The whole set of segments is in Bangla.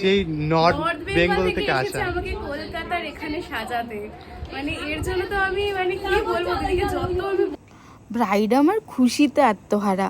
সেই নর্থ বেঙ্গল থেকে আসা। আমাকে কলকাতার এখানে সাজাতে। মানে এর জন্য তো আমি মানে কি বলব যত আমি ব্রাইড আমার খুশিতে আত্মহারা।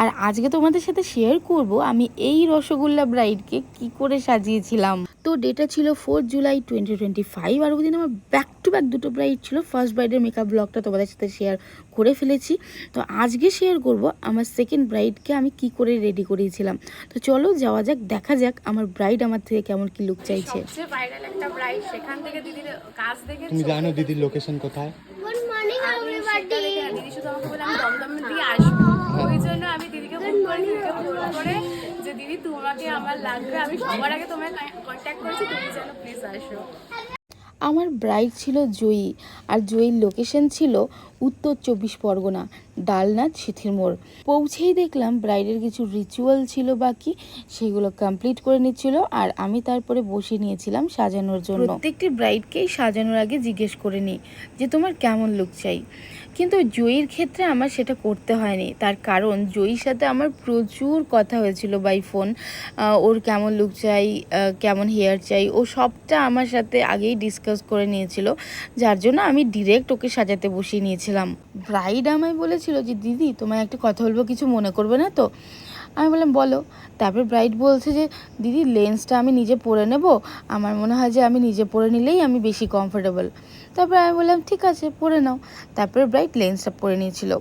আর আজকে তোমাদের সাথে শেয়ার করব আমি এই রসগোল্লা ব্রাইডকে কি করে সাজিয়েছিলাম। তো ডেটা ছিল four July twenty twenty five আর ওই দিন আমার ব্যাক টু ব্যাক দুটো ব্রাইড ছিল। ফার্স্ট ব্রাইডের মেকআপ ব্লগটা তোমাদের সাথে শেয়ার করে ফেলেছি। তো আজকে শেয়ার করব আমার সেকেন্ড ব্রাইডকে আমি কি করে রেডি করিয়েছিলাম। তো চলো যাওয়া যাক দেখা যাক আমার ব্রাইড আমার থেকে কেমন কি লুক চাইছে। সবচেয়ে ভাইরাল একটা ব্রাইড সেখান থেকে দিদির কাজ দেখে তুমি জানো দিদির লোকেশন কোথায়? দিদি শুধু আমাকে বলে আমি দমদম দিয়ে আসব। তোমাকে আমার লাগবে আমি সবার আগে তোমায় কন্ট্যাক্ট করেছি তুমি যেন প্লিজ আসো। আমার ব্রাইড ছিল জয়ী আর জয়ীর লোকেশন ছিল উত্তর চব্বিশ পরগনা ডালনাথ শিথির মোড়। পৌঁছেই দেখলাম ব্রাইডের কিছু রিচুয়াল ছিল বাকি সেগুলো কমপ্লিট করে নিচ্ছিল আর আমি তারপরে বসে নিয়েছিলাম সাজানোর জন্য। প্রত্যেকটি ব্রাইডকেই সাজানোর আগে জিজ্ঞেস করে নিই যে তোমার কেমন লুক চাই। কিন্তু জয়ীর ক্ষেত্রে আমার সেটা করতে হয়নি। তার কারণ জয়ীর সাথে আমার প্রচুর কথা হয়েছিল বাই ফোন ওর কেমন লুক চাই কেমন হেয়ার চাই, ও সবটা আমার সাথে আগেই ডিসকাস করে নিয়েছিল। যার জন্য আমি ডিরেক্ট ওকে সাজাতে বসিয়ে নিয়েছিলাম। ব্রাইড আমায় বলেছিল যে, দিদি, তোমায় একটা কথা বলব, কিছু মনে করবে না তো? আমি বললাম, বলো। তারপর ব্রাইড বলছে যে, দিদি লেন্সটা আমি নিজে পরে নেব। আমার মনে হয় যে আমি নিজে পরে নিলেই আমি বেশি কমফোর্টেবল তারপর আমি বললাম, ঠিক আছে, পরে নাও। তারপরে ব্রাইড লেন্সটা পরে নিয়েছিল।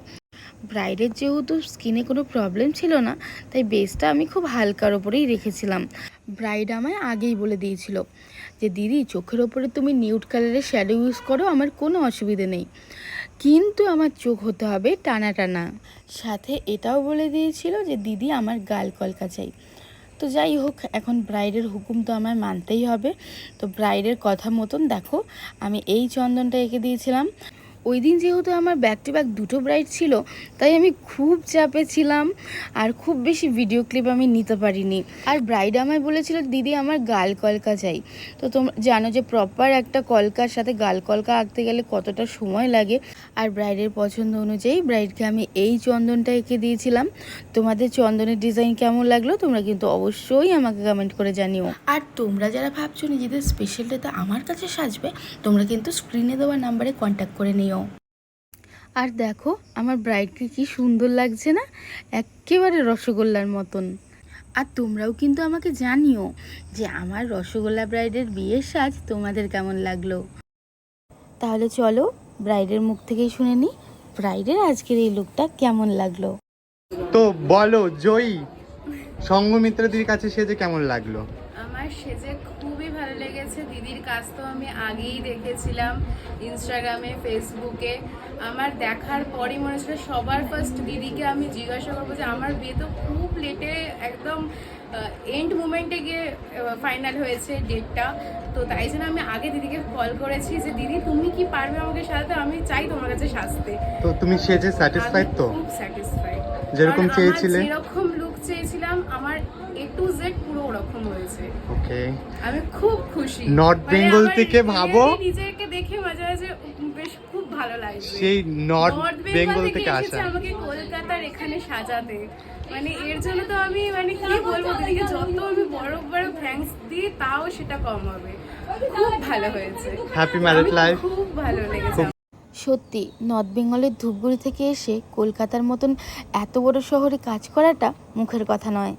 ব্রাইডের যেহেতু স্কিনে কোনো প্রবলেম ছিল না, তাই বেসটা আমি খুব হালকার ওপরেই রেখেছিলাম। ব্রাইড আমায় আগেই বলে দিয়েছিল যে, দিদি, চোখের ওপরে তুমি নিউড কালারের শ্যাডো ইউজ করো, আমার কোনো অসুবিধে নেই। কিন্তু আমার চোখ হতে হবে টানা টানা সাথে এটাও বলে দিয়েছিল যে, দিদি, আমার গাল কলকা চাই তো যাই হোক, এখন ব্রাইডের হুকুম তো আমার মানতেই হবে। তো ব্রাইডের কথা মতন দেখো, আমি এই চন্দনটা এঁকে দিয়েছিলাম। ওই দিন যেহেতু আমার ব্যাক টু ব্যাক দুটো ব্রাইড ছিল, তাই আমি খুব চাপে ছিলাম আর খুব বেশি ভিডিও ক্লিপ আমি নিতে পারিনি। আর ব্রাইড আমায় বলেছিল, দিদি, আমার গাল কলকা চাই। তো তোমরা জানো যে প্রপার একটা কলকার সাথে গাল কলকা আঁকতে গেলে কতটা সময় লাগে। আর ব্রাইডের পছন্দ অনুযায়ী ব্রাইডকে আমি এই চন্দনটা এঁকে দিয়েছিলাম। তোমাদের চন্দনের ডিজাইন কেমন লাগল তোমরা কিন্তু অবশ্যই আমাকে কমেন্ট করে জানিও। আর তোমরা যারা ভাবছ নিজেদের স্পেশাল ডেতে আমার কাছে সাজবে, তোমরা কিন্তু স্ক্রিনে দেওয়া নাম্বারে কন্ট্যাক্ট করে নিও। আর দেখো, আমার ব্রাইডকে কি সুন্দর লাগছে না? একেবারে রসগোল্লার মতন। আর তোমরাও কিন্তু আমাকে জানিও যে আমার রসগোল্লা ব্রাইডের বিয়ের সাজ তোমাদের কেমন লাগল। তাহলে চলো ব্রাইডের মুখ থেকেই শুনে নিই ব্রাইডের আজকের এই লুকটা কেমন লাগল। তো বলো, জয়ী, সঙ্গমিত্র দিদির কাছে সেজে কেমন লাগল? সেজে খুবই ভালো লেগেছে। দিদির কাজ তো আমি আগেই দেখেছিলাম ইনস্টাগ্রামে ফেসবুকে আমার দেখার পরই মনে হচ্ছিল সবার ফার্স্ট দিদিকে আমি জিজ্ঞাসা করব যে আমার বিয়ে তো খুব লেটে একদম এন্ড মুমেন্টে গিয়ে ফাইনাল হয়েছে ডেটটা তো তাই জন্য আমি আগে দিদিকে কল করেছি যে দিদি তুমি কি পারবে আমাকে সাজাতে? আমি চাই তোমার কাছে সাজতে। তো তুমি সেজে স্যাটিসফাইড তো? খুব স্যাটিসফাইড যেরকম চেয়েছিলে? যেরকম লুক চেয়েছিলাম আমার এ টু জেড ওরকম হয়েছে। ওকে। আমি খুব খুশি। North মানে আমার থেকে ভাবো। নিজেকে দেখে মাঝে মাঝে বেশ খুব ভালো লাগছে। সেই নর্থ নর্থ বেঙ্গল থেকে আসা। আমাকে কলকাতার এখানে সাজাতে। মানে এর জন্য তো আমি মানে কি বলব দিদিকে যত আমি বড় বড় থ্যাঙ্কস দিই তাও সেটা কম হবে। খুব ভালো হয়েছে। হ্যাপি ম্যারেড লাইফ খুব ভালো লেগেছে সত্যি, নর্থ বেঙ্গলের ধূপগুড়ি থেকে এসে কলকাতার মতন এত বড় শহরে কাজ করাটা মুখের কথা নয়।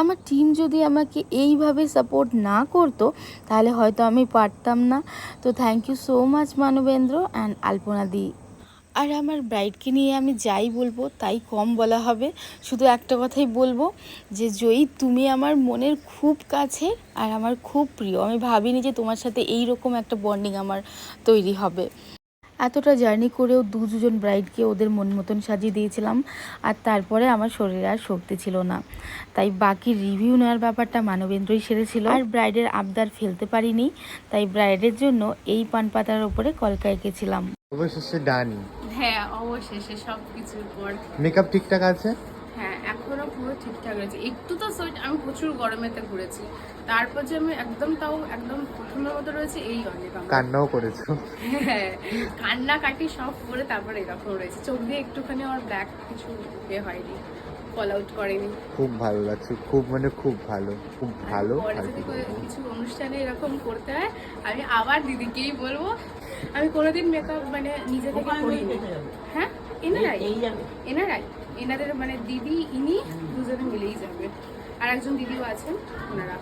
আমার টিম যদি আমাকে এইভাবে সাপোর্ট না করতো, তাহলে হয়তো আমি পারতাম না। তো thank you so much Manabendra and Alpana দি। আর আমার ব্রাইডকে নিয়ে আমি যাই বলব, তাই কম বলা হবে। শুধু একটা কথাই বলব, যে জয়ী, তুমি আমার মনের খুব কাছে আর আমার খুব প্রিয়। আমি ভাবিনি যে তোমার সাথে এই রকম একটা বন্ডিং আমার তৈরি হবে। এতটা জার্নি করেও দু দুজন ব্রাইডকে ওদের মন মতন সাজিয়ে দিয়েছিলাম আর তারপরে আমার শরীরে আর শক্তি ছিল না। তাই বাকি রিভিউ নেওয়ার ব্যাপারটা মানবেন্দ্রই সেরেছিল। আর ব্রাইডের আবদার ফেলতে পারিনি তাই ব্রাইডের জন্য এই পান পাতার ওপরে কলকা এঁকেছিলাম। অবশেষে ডানি। হ্যাঁ অবশেষে সব কিছুর পর। মেকআপ ঠিকঠাক আছে? হ্যাঁ এখনও পুরো ঠিকঠাক রয়েছে। একটু তো সোয়েট আমি প্রচুর গরমেতে ঘুরেছি। তারপর যে আমি একদম তাও একদম প্রথমের মতো রয়েছে এই অনেক। কান্নাও করেছ। হ্যাঁ কান্না কাটি সব করে তারপরে এরকম রয়েছে। চোখ দিয়ে একটুখানি আমার ব্ল্যাক কিছু ইয়ে হয়নি কল আউট করেনি। খুব ভালো লাগছে খুব মানে খুব ভালো খুব ভালো। কিছু অনুষ্ঠানে এরকম করতে হয় আমি আবার দিদিকেই বলব আমি কোনোদিন মেকআপ মানে নিজে থেকে করিনি। হ্যাঁ এনারাই এনারাই এনাদের মানে দিদি ইনি দুজনে মিলেই যাবে। আর একজন দিদিও আছেন ওনারা।